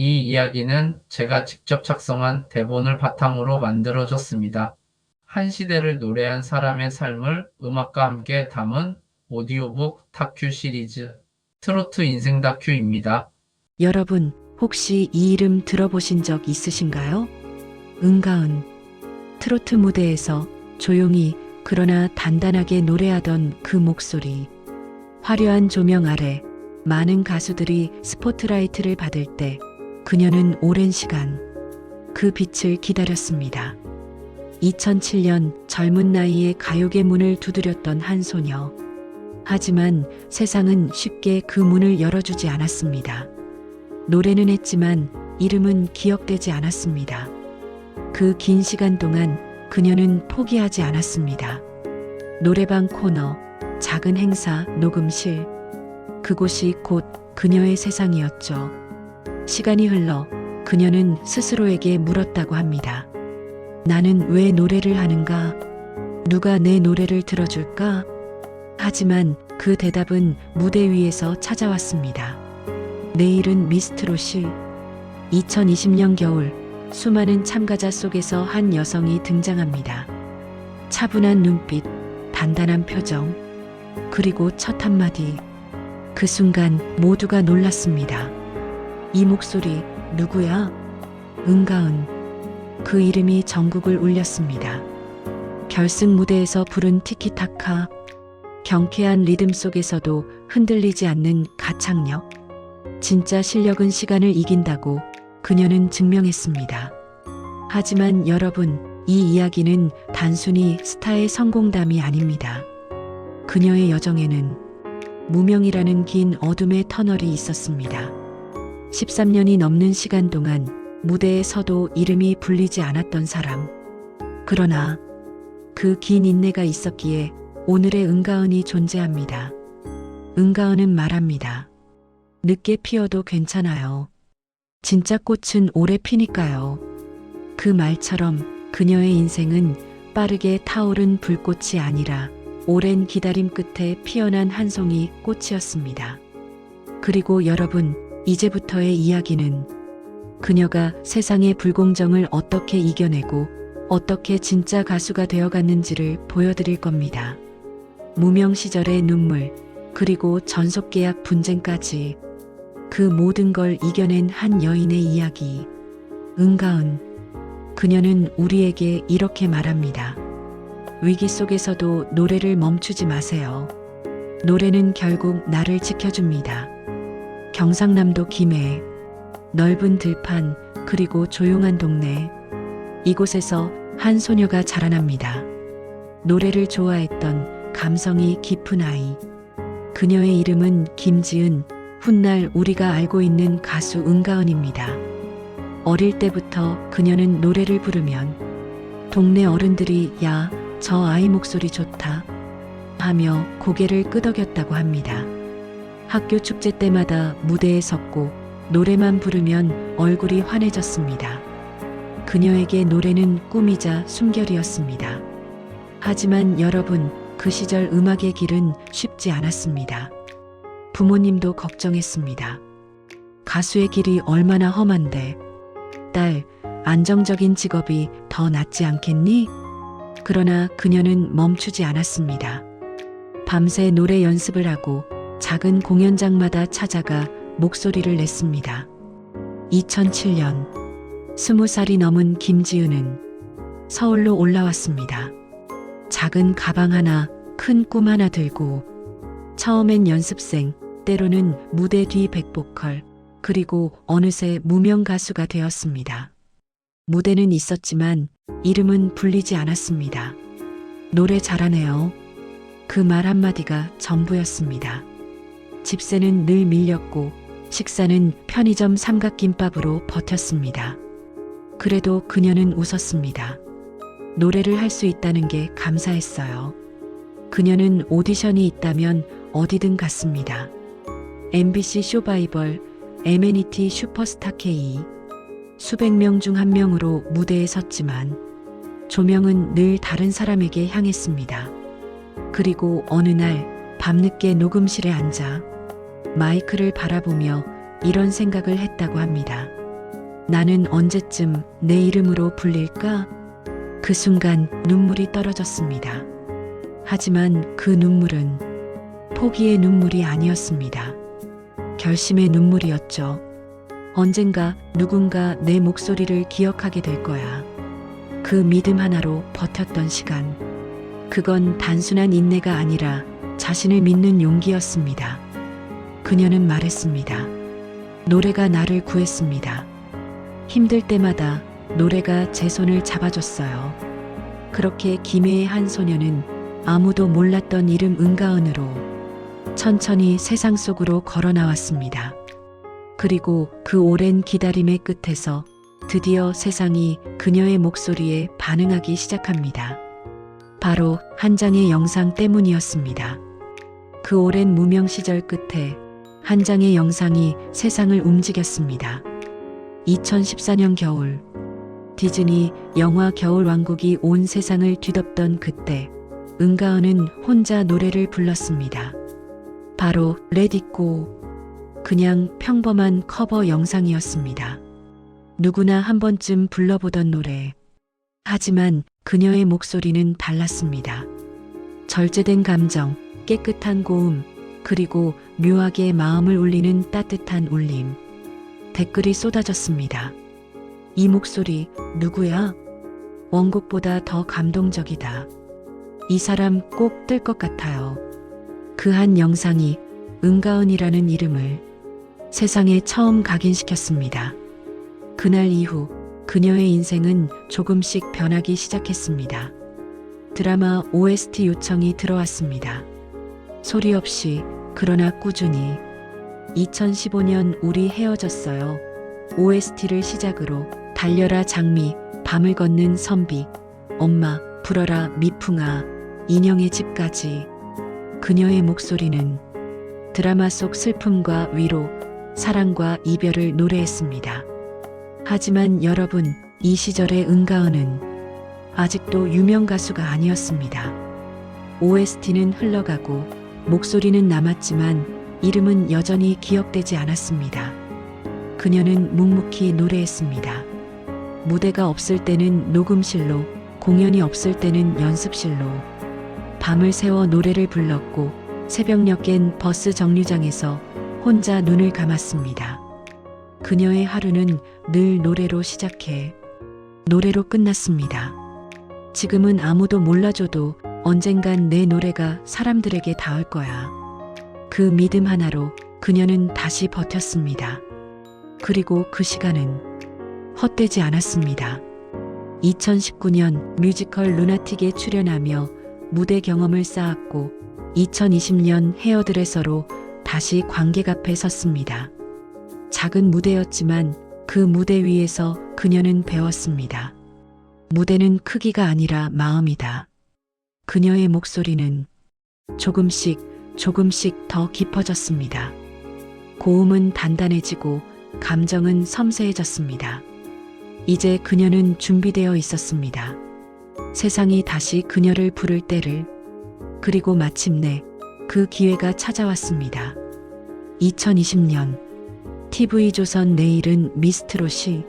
이 이야기는 제가 직접 작성한 대본을 바탕으로 만들어졌습니다. 한 시대를 노래한 사람의 삶을 음악과 함께 담은 오디오북 다큐 시리즈 트로트 인생 다큐입니다. 여러분, 혹시 이 이름 들어보신 적 있으신가요? 은가은. 트로트 무대에서 조용히 그러나 단단하게 노래하던 그 목소리. 화려한 조명 아래 많은 가수들이 스포트라이트를 받을 때 그녀는 오랜 시간 그 빛을 기다렸습니다. 2007년 젊은 나이에 가요계 문을 두드렸던 한 소녀. 하지만 세상은 쉽게 그 문을 열어주지 않았습니다. 노래는 했지만 이름은 기억되지 않았습니다. 그 긴 시간 동안 그녀는 포기하지 않았습니다. 노래방 코너, 작은 행사, 녹음실. 그곳이 곧 그녀의 세상이었죠. 시간이 흘러 그녀는 스스로에게 물었다고 합니다. 나는 왜 노래를 하는가? 누가 내 노래를 들어줄까? 하지만 그 대답은 무대 위에서 찾아왔습니다. 내일은 미스트롯이 2020년 겨울 수많은 참가자 속에서 한 여성이 등장합니다. 차분한 눈빛, 단단한 표정, 그리고 첫 한마디. 그 순간 모두가 놀랐습니다. 이 목소리 누구야? 은가은. 그 이름이 전국을 울렸습니다. 결승 무대에서 부른 티키타카. 경쾌한 리듬 속에서도 흔들리지 않는 가창력. 진짜 실력은 시간을 이긴다고 그녀는 증명했습니다. 하지만 여러분, 이 이야기는 단순히 스타의 성공담이 아닙니다. 그녀의 여정에는 무명이라는 긴 어둠의 터널이 있었습니다. 13년이 넘는 시간 동안 무대에 서도 이름이 불리지 않았던 사람. 그러나 그 긴 인내가 있었기에 오늘의 은가은이 존재합니다. 은가은은 말합니다. 늦게 피어도 괜찮아요. 진짜 꽃은 오래 피니까요. 그 말처럼 그녀의 인생은 빠르게 타오른 불꽃이 아니라 오랜 기다림 끝에 피어난 한 송이 꽃이었습니다. 그리고 여러분, 이제부터의 이야기는 그녀가 세상의 불공정을 어떻게 이겨내고 어떻게 진짜 가수가 되어갔는지를 보여드릴 겁니다. 무명 시절의 눈물, 그리고 전속계약 분쟁까지 그 모든 걸 이겨낸 한 여인의 이야기. 은가은. 그녀는 우리에게 이렇게 말합니다. 위기 속에서도 노래를 멈추지 마세요. 노래는 결국 나를 지켜줍니다. 경상남도 김해. 넓은 들판, 그리고 조용한 동네. 이곳에서 한 소녀가 자라납니다. 노래를 좋아했던 감성이 깊은 아이. 그녀의 이름은 김지은, 훗날 우리가 알고 있는 가수 은가은입니다. 어릴 때부터 그녀는 노래를 부르면 동네 어른들이 야, 저 아이 목소리 좋다 하며 고개를 끄덕였다고 합니다. 학교 축제 때마다 무대에 섰고 노래만 부르면 얼굴이 환해졌습니다. 그녀에게 노래는 꿈이자 숨결이었습니다. 하지만 여러분, 그 시절 음악의 길은 쉽지 않았습니다. 부모님도 걱정했습니다. 가수의 길이 얼마나 험한데, 딸, 안정적인 직업이 더 낫지 않겠니? 그러나 그녀는 멈추지 않았습니다. 밤새 노래 연습을 하고 작은 공연장마다 찾아가 목소리를 냈습니다. 2007년, 스무 살이 넘은 김지은은 서울로 올라왔습니다. 작은 가방 하나, 큰 꿈 하나 들고 처음엔 연습생, 때로는 무대 뒤 백보컬, 그리고 어느새 무명 가수가 되었습니다. 무대는 있었지만 이름은 불리지 않았습니다. 노래 잘하네요. 그 말 한마디가 전부였습니다. 집세는 늘 밀렸고 식사는 편의점 삼각김밥으로 버텼습니다. 그래도 그녀는 웃었습니다. 노래를 할 수 있다는 게 감사했어요. 그녀는 오디션이 있다면 어디든 갔습니다. MBC 쇼바이벌, 에메니티 슈퍼스타 K. 수백 명 중 한 명으로 무대에 섰지만 조명은 늘 다른 사람에게 향했습니다. 그리고 어느 날 밤늦게 녹음실에 앉아 마이크를 바라보며 이런 생각을 했다고 합니다. 나는 언제쯤 내 이름으로 불릴까? 그 순간 눈물이 떨어졌습니다. 하지만 그 눈물은 포기의 눈물이 아니었습니다. 결심의 눈물이었죠. 언젠가 누군가 내 목소리를 기억하게 될 거야. 그 믿음 하나로 버텼던 시간. 그건 단순한 인내가 아니라 자신을 믿는 용기였습니다. 그녀는 말했습니다. 노래가 나를 구했습니다. 힘들 때마다 노래가 제 손을 잡아줬어요. 그렇게 김해의 한 소녀는 아무도 몰랐던 이름 은가은으로 천천히 세상 속으로 걸어 나왔습니다. 그리고 그 오랜 기다림의 끝에서 드디어 세상이 그녀의 목소리에 반응하기 시작합니다. 바로 한 장의 영상 때문이었습니다. 그 오랜 무명 시절 끝에 한 장의 영상이 세상을 움직였습니다. 2014년 겨울 디즈니 영화 겨울왕국이 온 세상을 뒤덮던 그때 은가은은 혼자 노래를 불렀습니다. 바로 레디고 그냥 평범한 커버 영상이었습니다. 누구나 한 번쯤 불러보던 노래. 하지만 그녀의 목소리는 달랐습니다. 절제된 감정, 깨끗한 고음, 그리고 묘하게 마음을 울리는 따뜻한 울림. 댓글이 쏟아졌습니다. 이 목소리 누구야? 원곡보다 더 감동적이다. 이 사람 꼭 뜰 것 같아요. 그 한 영상이 은가은이라는 이름을 세상에 처음 각인시켰습니다. 그날 이후 그녀의 인생은 조금씩 변하기 시작했습니다. 드라마 OST 요청이 들어왔습니다. 소리 없이 그러나 꾸준히 2015년 우리 헤어졌어요. OST를 시작으로 달려라 장미, 밤을 걷는 선비, 엄마, 불어라 미풍아, 인형의 집까지 그녀의 목소리는 드라마 속 슬픔과 위로, 사랑과 이별을 노래했습니다. 하지만 여러분, 이 시절의 은가은은 아직도 유명 가수가 아니었습니다. OST는 흘러가고 목소리는 남았지만 이름은 여전히 기억되지 않았습니다. 그녀는 묵묵히 노래했습니다. 무대가 없을 때는 녹음실로, 공연이 없을 때는 연습실로, 밤을 새워 노래를 불렀고 새벽녘 깬 버스 정류장에서 혼자 눈을 감았습니다. 그녀의 하루는 늘 노래로 시작해 노래로 끝났습니다. 지금은 아무도 몰라줘도 언젠간 내 노래가 사람들에게 닿을 거야. 그 믿음 하나로 그녀는 다시 버텼습니다. 그리고 그 시간은 헛되지 않았습니다. 2019년 뮤지컬 루나틱에 출연하며 무대 경험을 쌓았고 2020년 헤어드레서로 다시 관객 앞에 섰습니다. 작은 무대였지만 그 무대 위에서 그녀는 배웠습니다. 무대는 크기가 아니라 마음이다. 그녀의 목소리는 조금씩 조금씩 더 깊어졌습니다. 고음은 단단해지고 감정은 섬세해졌습니다. 이제 그녀는 준비되어 있었습니다. 세상이 다시 그녀를 부를 때를 그리고 마침내 그 기회가 찾아왔습니다. 2020년 TV조선 내일은 미스트롯이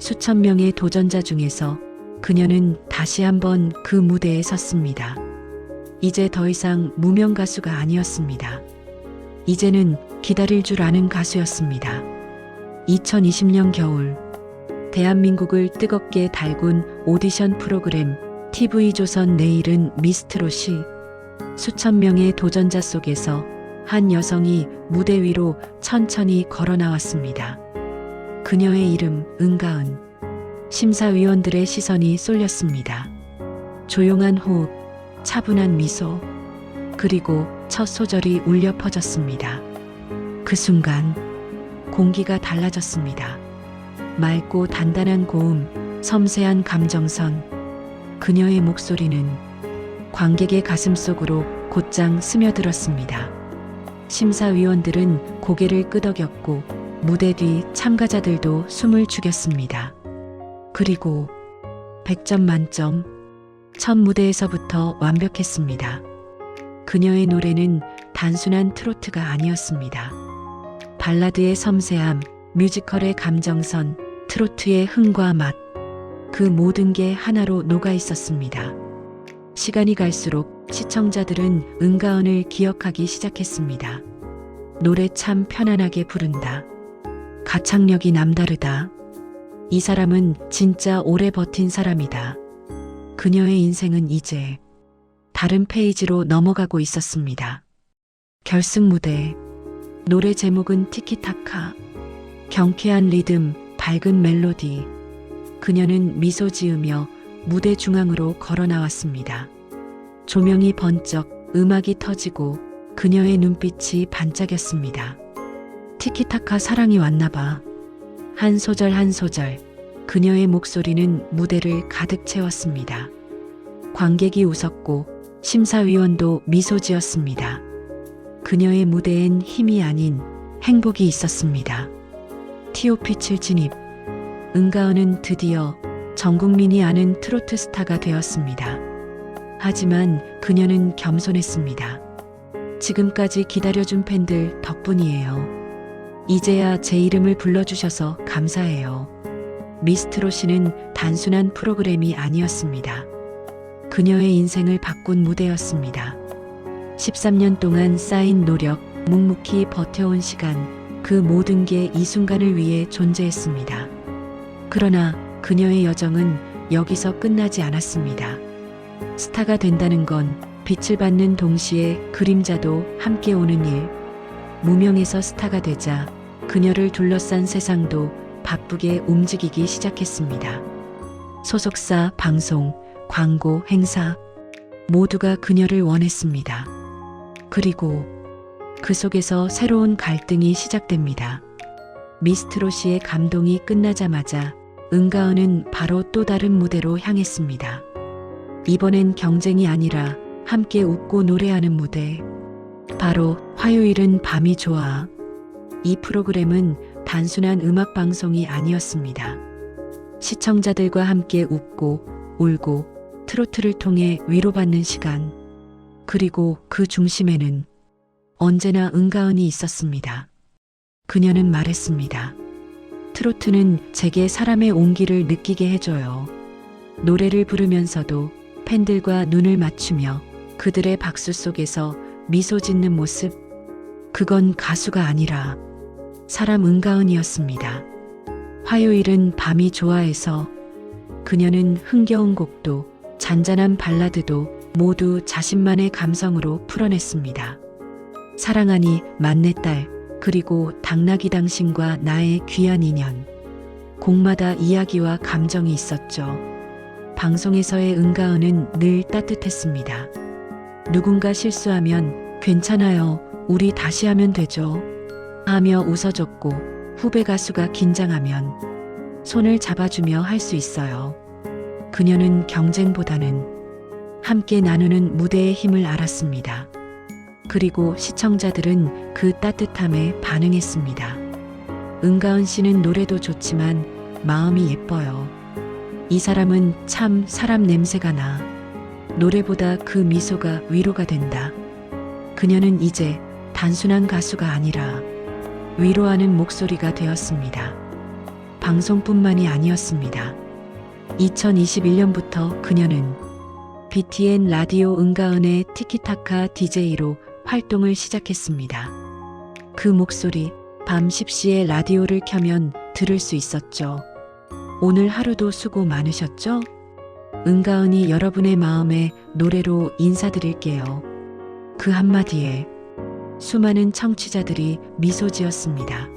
수천 명의 도전자 중에서 그녀는 다시 한번 그 무대에 섰습니다. 이제 더 이상 무명 가수가 아니었습니다. 이제는 기다릴 줄 아는 가수였습니다. 2020년 겨울 대한민국을 뜨겁게 달군 오디션 프로그램 TV조선 내일은 미스트롯이 수천 명의 도전자 속에서 한 여성이 무대 위로 천천히 걸어 나왔습니다. 그녀의 이름 은가은. 심사위원들의 시선이 쏠렸습니다. 조용한 호흡, 차분한 미소, 그리고 첫 소절이 울려 퍼졌습니다. 그 순간 공기가 달라졌습니다. 맑고 단단한 고음, 섬세한 감정선, 그녀의 목소리는 관객의 가슴 속으로 곧장 스며들었습니다. 심사위원들은 고개를 끄덕였고 무대 뒤 참가자들도 숨을 죽였습니다. 그리고 100점 만점, 첫 무대에서부터 완벽했습니다. 그녀의 노래는 단순한 트로트가 아니었습니다. 발라드의 섬세함, 뮤지컬의 감정선, 트로트의 흥과 맛, 그 모든 게 하나로 녹아 있었습니다. 시간이 갈수록 시청자들은 은가은을 기억하기 시작했습니다. 노래 참 편안하게 부른다. 가창력이 남다르다. 이 사람은 진짜 오래 버틴 사람이다. 그녀의 인생은 이제 다른 페이지로 넘어가고 있었습니다. 결승 무대. 노래 제목은 티키타카. 경쾌한 리듬, 밝은 멜로디. 그녀는 미소 지으며 무대 중앙으로 걸어 나왔습니다. 조명이 번쩍, 음악이 터지고 그녀의 눈빛이 반짝였습니다. 티키타카 사랑이 왔나봐. 한 소절 한 소절, 그녀의 목소리는 무대를 가득 채웠습니다. 관객이 웃었고 심사위원도 미소 지었습니다. 그녀의 무대엔 힘이 아닌 행복이 있었습니다. TOP7 진입. 은가은은 드디어 전 국민이 아는 트로트 스타가 되었습니다. 하지만 그녀는 겸손했습니다. 지금까지 기다려준 팬들 덕분이에요. 이제야 제 이름을 불러주셔서 감사해요. 미스트로 씨는 단순한 프로그램이 아니었습니다. 그녀의 인생을 바꾼 무대였습니다. 13년 동안 쌓인 노력, 묵묵히 버텨온 시간, 그 모든 게 이 순간을 위해 존재했습니다. 그러나 그녀의 여정은 여기서 끝나지 않았습니다. 스타가 된다는 건 빛을 받는 동시에 그림자도 함께 오는 일. 무명에서 스타가 되자 그녀를 둘러싼 세상도 바쁘게 움직이기 시작했습니다. 소속사, 방송, 광고, 행사 모두가 그녀를 원했습니다. 그리고 그 속에서 새로운 갈등이 시작됩니다. 미스트로 씨의 감동이 끝나자마자 은가은은 바로 또 다른 무대로 향했습니다. 이번엔 경쟁이 아니라 함께 웃고 노래하는 무대. 바로 화요일은 밤이 좋아. 이 프로그램은 단순한 음악 방송이 아니었습니다. 시청자들과 함께 웃고 울고 트로트를 통해 위로받는 시간. 그리고 그 중심에는 언제나 은가은이 있었습니다. 그녀는 말했습니다. 트로트는 제게 사람의 온기를 느끼게 해줘요. 노래를 부르면서도 팬들과 눈을 맞추며 그들의 박수 속에서 미소 짓는 모습. 그건 가수가 아니라 사람 은가은이었습니다. 화요일은 밤이 좋아해서 그녀는 흥겨운 곡도 잔잔한 발라드도 모두 자신만의 감성으로 풀어냈습니다. 사랑하니 만내 딸 그리고 당나귀 당신과 나의 귀한 인연. 곡마다 이야기와 감정이 있었죠. 방송에서의 은가은은 늘 따뜻했습니다. 누군가 실수하면 괜찮아요. 우리 다시 하면 되죠. 하며 웃어줬고 후배 가수가 긴장하면 손을 잡아주며 할 수 있어요. 그녀는 경쟁보다는 함께 나누는 무대의 힘을 알았습니다. 그리고 시청자들은 그 따뜻함에 반응했습니다. 은가은 씨는 노래도 좋지만 마음이 예뻐요. 이 사람은 참 사람 냄새가 나. 노래보다 그 미소가 위로가 된다. 그녀는 이제 단순한 가수가 아니라 위로하는 목소리가 되었습니다. 방송뿐만이 아니었습니다. 2021년부터 그녀는 BTN 라디오 은가은의 티키타카 DJ로 활동을 시작했습니다. 그 목소리, 밤 10시에 라디오를 켜면 들을 수 있었죠. 오늘 하루도 수고 많으셨죠? 은가은이 여러분의 마음에 노래로 인사드릴게요. 그 한마디에 수많은 청취자들이 미소 지었습니다.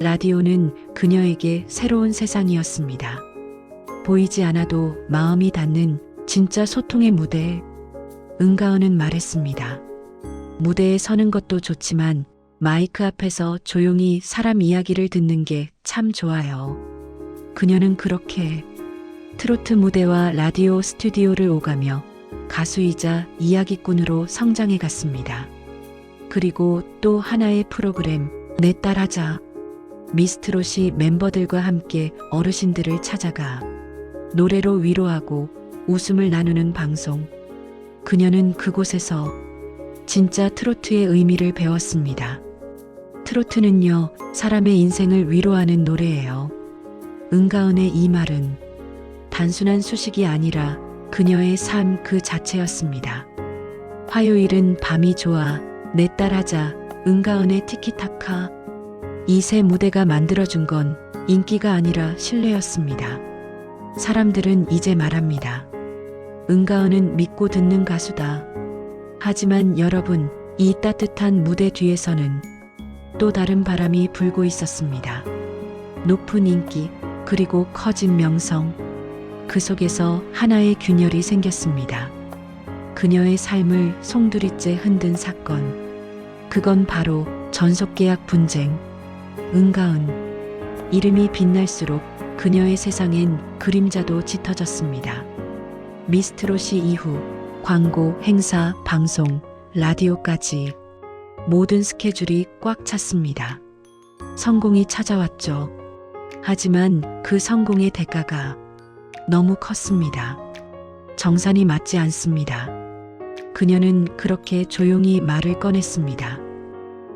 라디오는 그녀에게 새로운 세상이었습니다. 보이지 않아도 마음이 닿는 진짜 소통의 무대. 은가은은 말했습니다. 무대에 서는 것도 좋지만 마이크 앞에서 조용히 사람 이야기를 듣는 게 참 좋아요. 그녀는 그렇게 트로트 무대와 라디오 스튜디오를 오가며 가수이자 이야기꾼으로 성장해 갔습니다. 그리고 또 하나의 프로그램, 내 딸 하자. 미스트롯이 멤버들과 함께 어르신들을 찾아가 노래로 위로하고 웃음을 나누는 방송. 그녀는 그곳에서 진짜 트로트의 의미를 배웠습니다. 트로트는요, 사람의 인생을 위로하는 노래예요. 은가은의 이 말은 단순한 수식이 아니라 그녀의 삶 그 자체였습니다. 화요일은 밤이 좋아, 내 딸 하자, 은가은의 티키타카. 이 새 무대가 만들어준 건 인기가 아니라 신뢰였습니다. 사람들은 이제 말합니다. 은가은은 믿고 듣는 가수다. 하지만 여러분, 이 따뜻한 무대 뒤에서는 또 다른 바람이 불고 있었습니다. 높은 인기, 그리고 커진 명성. 그 속에서 하나의 균열이 생겼습니다. 그녀의 삶을 송두리째 흔든 사건. 그건 바로 전속계약 분쟁. 은가은. 이름이 빛날수록 그녀의 세상엔 그림자도 짙어졌습니다. 미스트롯이 이후 광고, 행사, 방송, 라디오까지 모든 스케줄이 꽉 찼습니다. 성공이 찾아왔죠. 하지만 그 성공의 대가가 너무 컸습니다. 정산이 맞지 않습니다. 그녀는 그렇게 조용히 말을 꺼냈습니다.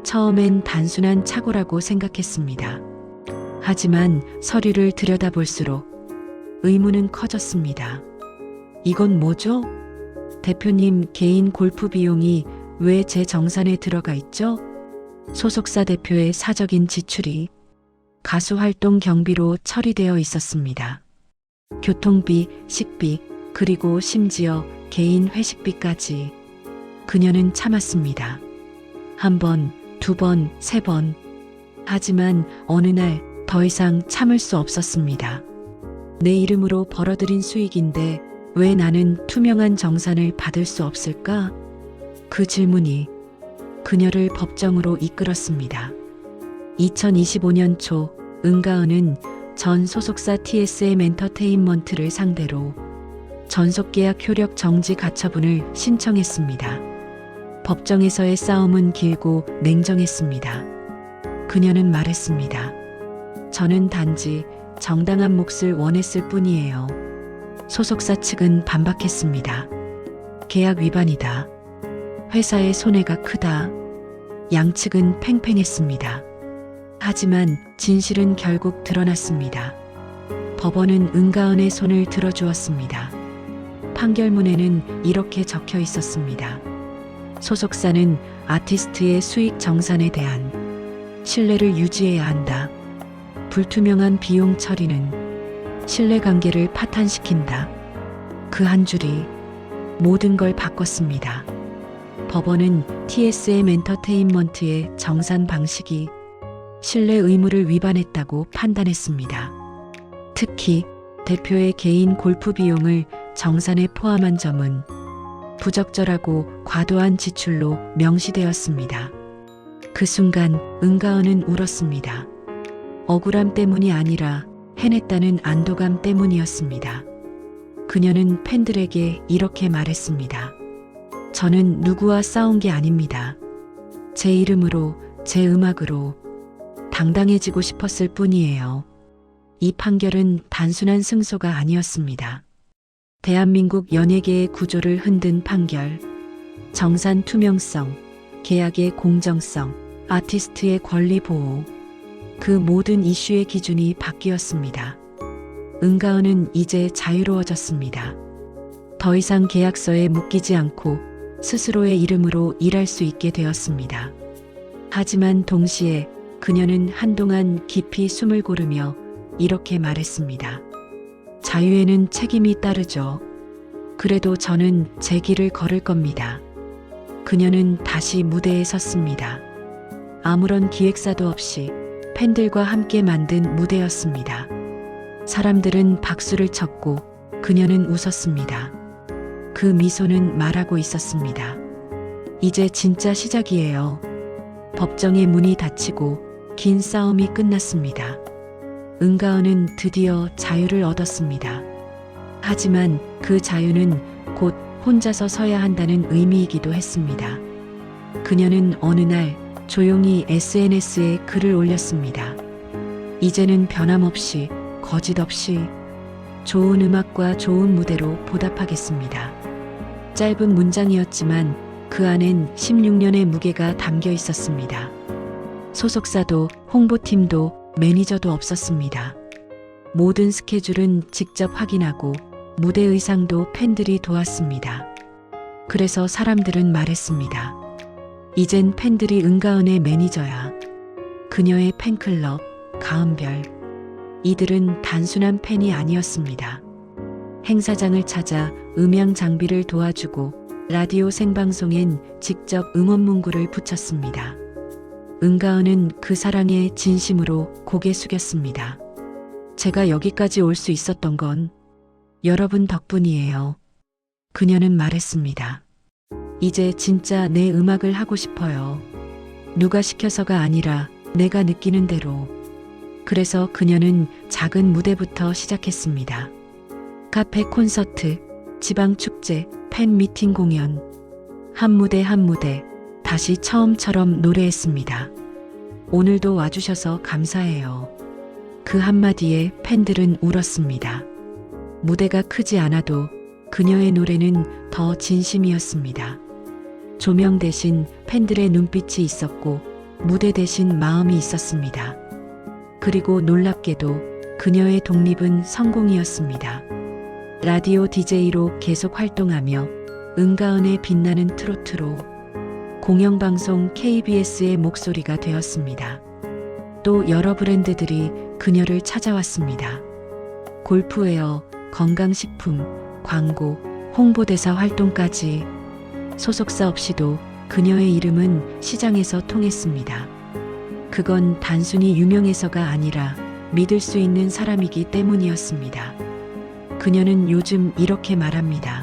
처음엔 단순한 착오라고 생각했습니다. 하지만 서류를 들여다볼수록 의문은 커졌습니다. 이건 뭐죠? 대표님 개인 골프 비용이 왜 제 정산에 들어가 있죠? 소속사 대표의 사적인 지출이 가수 활동 경비로 처리되어 있었습니다. 교통비, 식비, 그리고 심지어 개인 회식비까지 그녀는 참았습니다. 한 번, 두 번, 세 번. 하지만 어느 날 더 이상 참을 수 없었습니다. 내 이름으로 벌어들인 수익인데 왜 나는 투명한 정산을 받을 수 없을까? 그 질문이 그녀를 법정으로 이끌었습니다. 2025년 초 은가은은 전 소속사 TSM 엔터테인먼트를 상대로 전속계약 효력 정지 가처분을 신청했습니다. 법정에서의 싸움은 길고 냉정했습니다. 그녀는 말했습니다. 저는 단지 정당한 몫을 원했을 뿐이에요. 소속사 측은 반박했습니다. 계약 위반이다. 회사의 손해가 크다. 양측은 팽팽했습니다. 하지만 진실은 결국 드러났습니다. 법원은 은가은의 손을 들어주었습니다. 판결문에는 이렇게 적혀 있었습니다. 소속사는 아티스트의 수익 정산에 대한 신뢰를 유지해야 한다. 불투명한 비용 처리는 신뢰 관계를 파탄시킨다. 그 한 줄이 모든 걸 바꿨습니다. 법원은 TSM 엔터테인먼트의 정산 방식이 신뢰 의무를 위반했다고 판단했습니다. 특히 대표의 개인 골프 비용을 정산에 포함한 점은 부적절하고 과도한 지출로 명시되었습니다. 그 순간 은가은은 울었습니다. 억울함 때문이 아니라 해냈다는 안도감 때문이었습니다. 그녀는 팬들에게 이렇게 말했습니다. 저는 누구와 싸운 게 아닙니다. 제 이름으로, 제 음악으로 당당해지고 싶었을 뿐이에요. 이 판결은 단순한 승소가 아니었습니다. 대한민국 연예계의 구조를 흔든 판결. 정산 투명성, 계약의 공정성, 아티스트의 권리 보호. 그 모든 이슈의 기준이 바뀌었습니다. 은가은은 이제 자유로워졌습니다. 더 이상 계약서에 묶이지 않고 스스로의 이름으로 일할 수 있게 되었습니다. 하지만 동시에 그녀는 한동안 깊이 숨을 고르며 이렇게 말했습니다. 자유에는 책임이 따르죠. 그래도 저는 제 길을 걸을 겁니다. 그녀는 다시 무대에 섰습니다. 아무런 기획사도 없이 팬들과 함께 만든 무대였습니다. 사람들은 박수를 쳤고 그녀는 웃었습니다. 그 미소는 말하고 있었습니다. 이제 진짜 시작이에요. 법정의 문이 닫히고 긴 싸움이 끝났습니다. 은가은은 드디어 자유를 얻었습니다. 하지만 그 자유는 곧 혼자서 서야 한다는 의미이기도 했습니다. 그녀는 어느 날 조용히 SNS에 글을 올렸습니다. 이제는 변함없이 거짓 없이 좋은 음악과 좋은 무대로 보답하겠습니다. 짧은 문장이었지만 그 안엔 16년의 무게가 담겨 있었습니다. 소속사도 홍보팀도 매니저도 없었습니다. 모든 스케줄은 직접 확인하고 무대 의상도 팬들이 도왔습니다. 그래서 사람들은 말했습니다. 이젠 팬들이 은가은의 매니저야. 그녀의 팬클럽, 가은별. 이들은 단순한 팬이 아니었습니다. 행사장을 찾아 음향 장비를 도와주고 라디오 생방송엔 직접 응원 문구를 붙였습니다. 은가은은 그 사랑에 진심으로 고개 숙였습니다. 제가 여기까지 올 수 있었던 건 여러분 덕분이에요. 그녀는 말했습니다. 이제 진짜 내 음악을 하고 싶어요. 누가 시켜서가 아니라 내가 느끼는 대로. 그래서 그녀는 작은 무대부터 시작했습니다. 카페 콘서트, 지방 축제, 팬 미팅 공연. 한 무대 한 무대 다시 처음처럼 노래했습니다. 오늘도 와주셔서 감사해요. 그 한마디에 팬들은 울었습니다. 무대가 크지 않아도 그녀의 노래는 더 진심이었습니다. 조명 대신 팬들의 눈빛이 있었고 무대 대신 마음이 있었습니다. 그리고 놀랍게도 그녀의 독립은 성공이었습니다. 라디오 DJ로 계속 활동하며 은가은의 빛나는 트로트로 공영방송 KBS의 목소리가 되었습니다. 또 여러 브랜드들이 그녀를 찾아왔습니다. 골프웨어, 건강식품, 광고, 홍보대사 활동까지 소속사 없이도 그녀의 이름은 시장에서 통했습니다. 그건 단순히 유명해서가 아니라 믿을 수 있는 사람이기 때문이었습니다. 그녀는 요즘 이렇게 말합니다.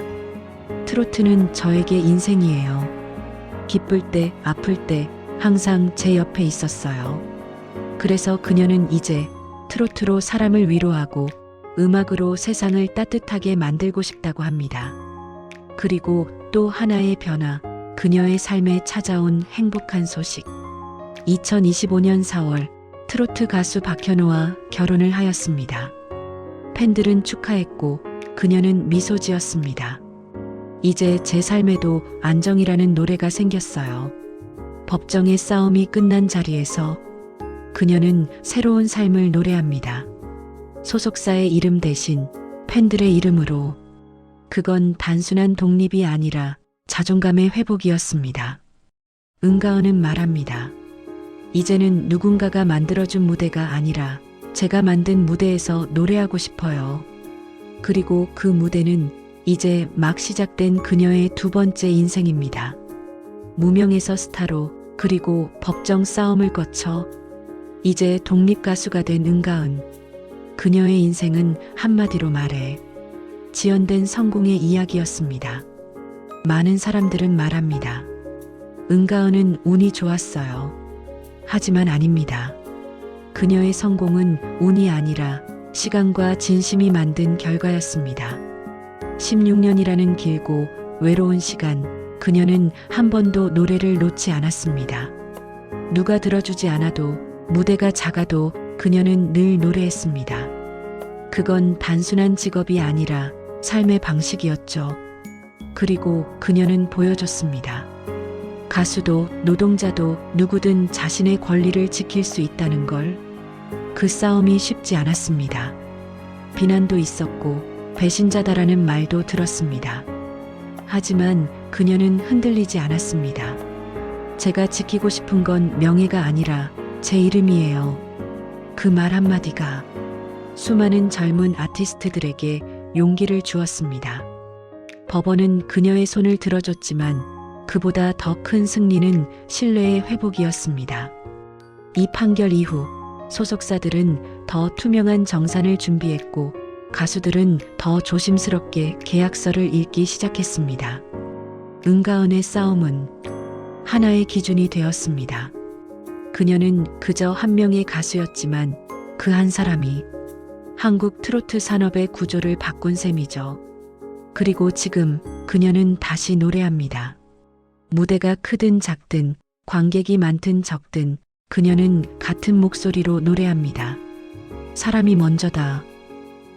트로트는 저에게 인생이에요. 기쁠 때, 아플 때 항상 제 옆에 있었어요. 그래서 그녀는 이제 트로트로 사람을 위로하고 음악으로 세상을 따뜻하게 만들고 싶다고 합니다. 그리고 또 하나의 변화, 그녀의 삶에 찾아온 행복한 소식. 2025년 4월 트로트 가수 박현호와 결혼을 하였습니다. 팬들은 축하했고 그녀는 미소 지었습니다. 이제 제 삶에도 안정이라는 노래가 생겼어요. 법정의 싸움이 끝난 자리에서 그녀는 새로운 삶을 노래합니다. 소속사의 이름 대신 팬들의 이름으로 그건 단순한 독립이 아니라 자존감의 회복이었습니다. 은가은은 말합니다. 이제는 누군가가 만들어준 무대가 아니라 제가 만든 무대에서 노래하고 싶어요. 그리고 그 무대는 이제 막 시작된 그녀의 두 번째 인생입니다. 무명에서 스타로 그리고 법정 싸움을 거쳐 이제 독립 가수가 된 은가은. 그녀의 인생은 한마디로 말해 지연된 성공의 이야기였습니다. 많은 사람들은 말합니다. 은가은은 운이 좋았어요. 하지만 아닙니다. 그녀의 성공은 운이 아니라 시간과 진심이 만든 결과였습니다. 16년이라는 길고 외로운 시간, 그녀는 한 번도 노래를 놓지 않았습니다. 누가 들어주지 않아도 무대가 작아도 그녀는 늘 노래했습니다. 그건 단순한 직업이 아니라 삶의 방식이었죠. 그리고 그녀는 보여줬습니다. 가수도 노동자도 누구든 자신의 권리를 지킬 수 있다는 걸. 그 싸움이 쉽지 않았습니다. 비난도 있었고 배신자다라는 말도 들었습니다. 하지만 그녀는 흔들리지 않았습니다. 제가 지키고 싶은 건 명예가 아니라 제 이름이에요. 그 말 한마디가 수많은 젊은 아티스트들에게 용기를 주었습니다. 법원은 그녀의 손을 들어줬지만 그보다 더 큰 승리는 신뢰의 회복이었습니다. 이 판결 이후 소속사들은 더 투명한 정산을 준비했고 가수들은 더 조심스럽게 계약서를 읽기 시작했습니다. 은가은의 싸움은 하나의 기준이 되었습니다. 그녀는 그저 한 명의 가수였지만 그 한 사람이 한국 트로트 산업의 구조를 바꾼 셈이죠. 그리고 지금 그녀는 다시 노래합니다. 무대가 크든 작든 관객이 많든 적든 그녀는 같은 목소리로 노래합니다. 사람이 먼저다.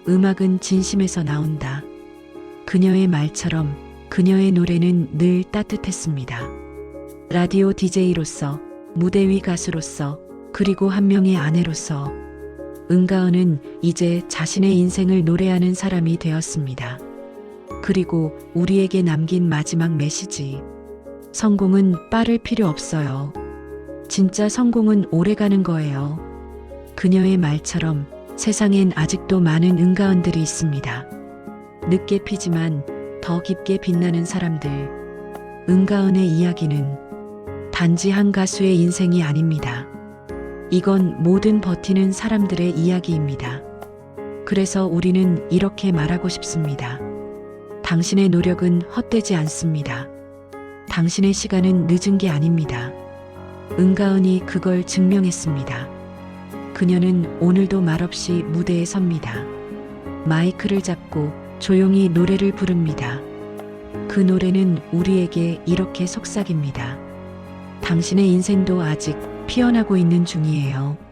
음악은 진심에서 나온다. 그녀의 말처럼 그녀의 노래는 늘 따뜻했습니다. 라디오 DJ로서 무대 위 가수로서 그리고 한 명의 아내로서 은가은은 이제 자신의 인생을 노래하는 사람이 되었습니다. 그리고 우리에게 남긴 마지막 메시지. 성공은 빠를 필요 없어요. 진짜 성공은 오래 가는 거예요. 그녀의 말처럼 세상엔 아직도 많은 은가은들이 있습니다. 늦게 피지만 더 깊게 빛나는 사람들. 은가은의 이야기는 단지 한 가수의 인생이 아닙니다. 이건 모든 버티는 사람들의 이야기입니다. 그래서 우리는 이렇게 말하고 싶습니다. 당신의 노력은 헛되지 않습니다. 당신의 시간은 늦은 게 아닙니다. 은가은이 그걸 증명했습니다. 그녀는 오늘도 말없이 무대에 섭니다. 마이크를 잡고 조용히 노래를 부릅니다. 그 노래는 우리에게 이렇게 속삭입니다. 당신의 인생도 아직 피어나고 있는 중이에요.